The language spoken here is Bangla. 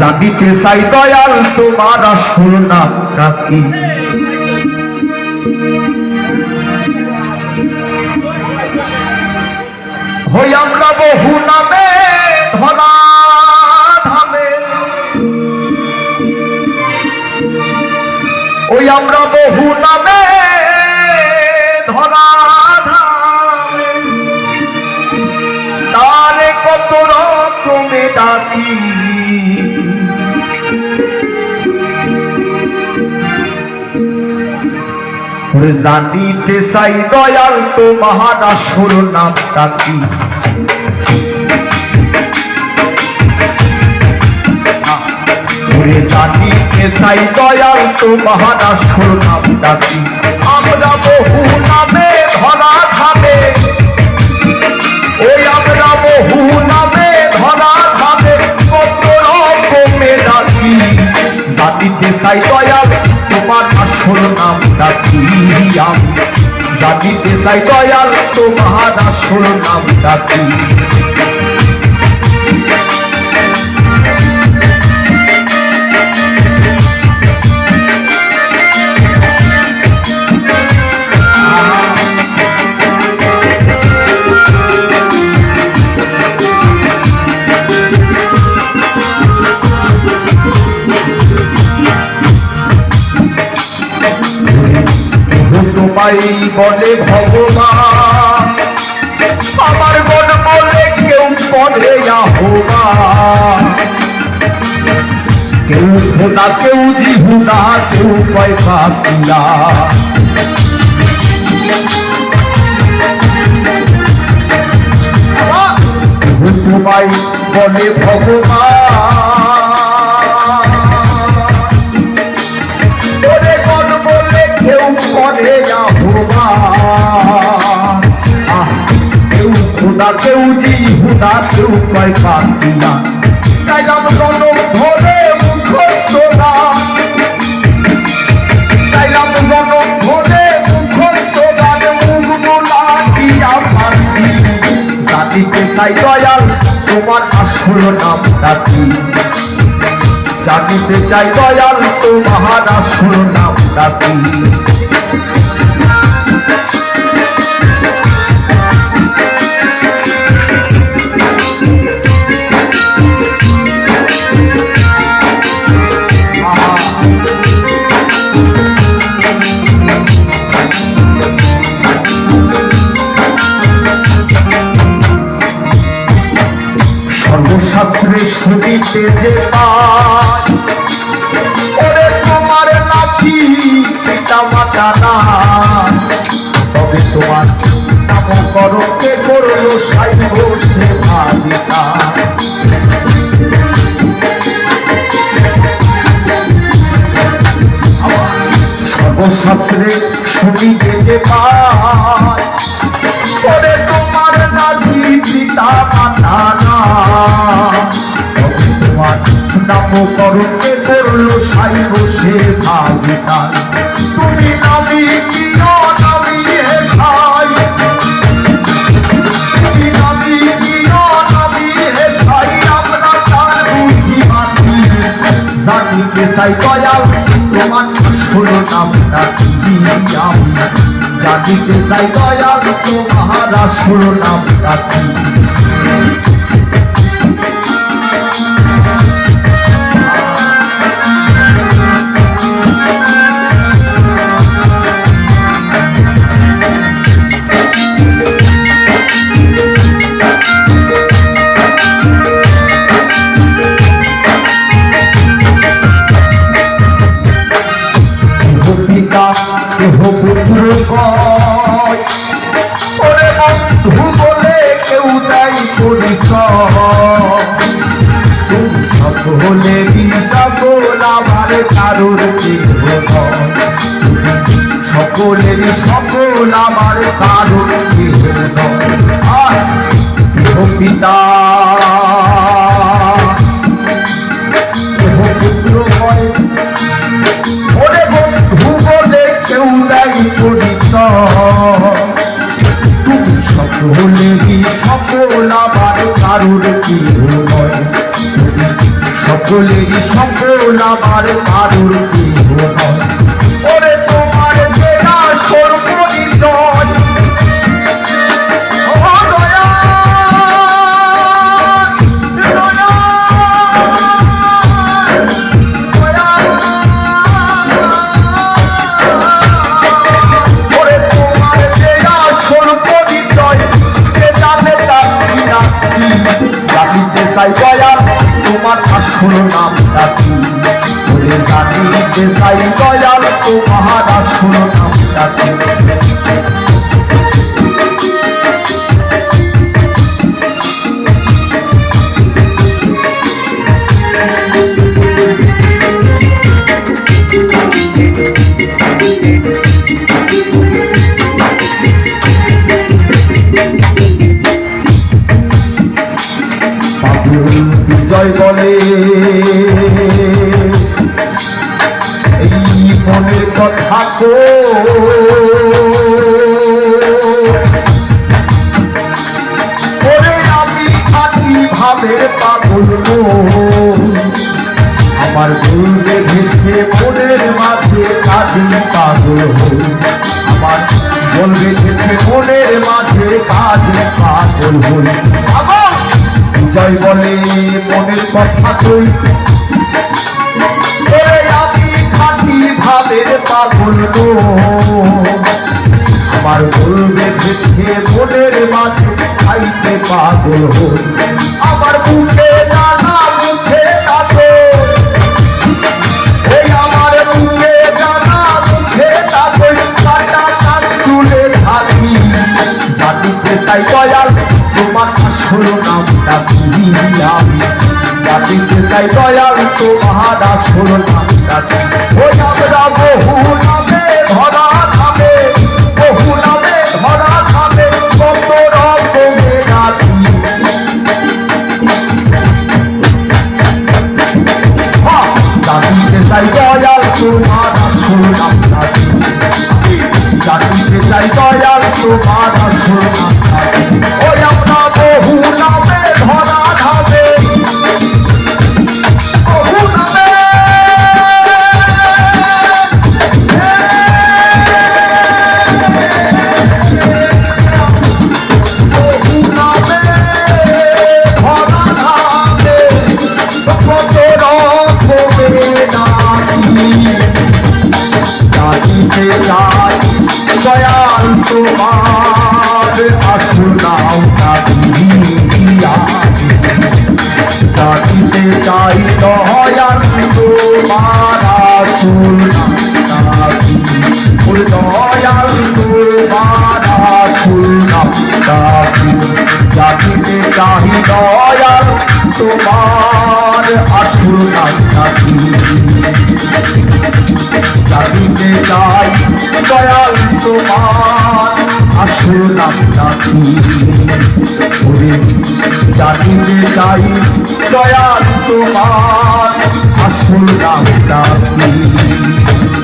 জানিতে চাই দয়াল, তোমার আসল নামটা কি হই আমরা বহু নামে ধামে। ওই আমরা বহু নামে, ধরা ধামে। কত রকমে ডাকি। জানিতে চাই দয়াল তো মহাদাসুর নামটা কি? জানিতে চাই দয়াল তো মহাদাসুর নামটা কি? জানিতে তাই দয়াল তোমার আসল নাম কি? তোমায় বলে ভগবান, আমার মন বলে কেউ বলে আহ্বান। কেউ খোদা কেউ জিহুদা, কেউ পয়সা কিলা বলে ভগবান। কেউ খুদা কেউ জি হুদা কেউ কয় কান্দিনা তাইলাম জনম ধরে মুখস্থ না তাইলাম জনম ধরে মুখস্থ গান মুখ বোলা দিয়া পান্তি জাতিতে চাই দয়াল, তোমার আসল নামটা কি জানিতে চাই দয়াল তো মহারাষ্ট্র নামটা কি সর্বশাস্ত্রে শুনিতে যে পায় ওরে তোমার নাকি পিতা মাতা করল সাইব সে ভাবিতা তুমি নামি সাই সাই তোমার আসল নামটা কি আমি জাতিতে যাই দয়াল তোমার আসল নামটা কি? পরিচয় দিন সকলে সকল আমার কারোর সকলের সকল আমার কারোর সকলেরই সকল আমার কারুর কি নয় তুমি সকলেরই সকল আমার কারুর কেহ নয় জানিতে চাই দয়াল তোমার আসল নামটা কি বাবুল ওরে আমি আদি ভাবের আমার ভুল বেঁধেছে মনের মাঝে কাজী পাগল আমার ভুল বেঁধেছে মনের মাঝে কাজে পাগল আমার বিজয় বলে মনের কথা কই? ভাবের পাগল গো। আমার ভুল বেঁধেছে মনের মাঝে খাইতে পাগল আমার মুখে জানা মুখে তোমার আসল নামটা কি আমি। জানিতে চাই দয়াল তোমার আসল ওই আমরা বহু নামে তোমার দয়াল তোমার নামটা কি জানিতে চাই দয়াল তোমার আসল নামটা কি জানিতে চাই দয়াল তোমার আসল নামটা ওরে দয়াল তোমার নামটা কি?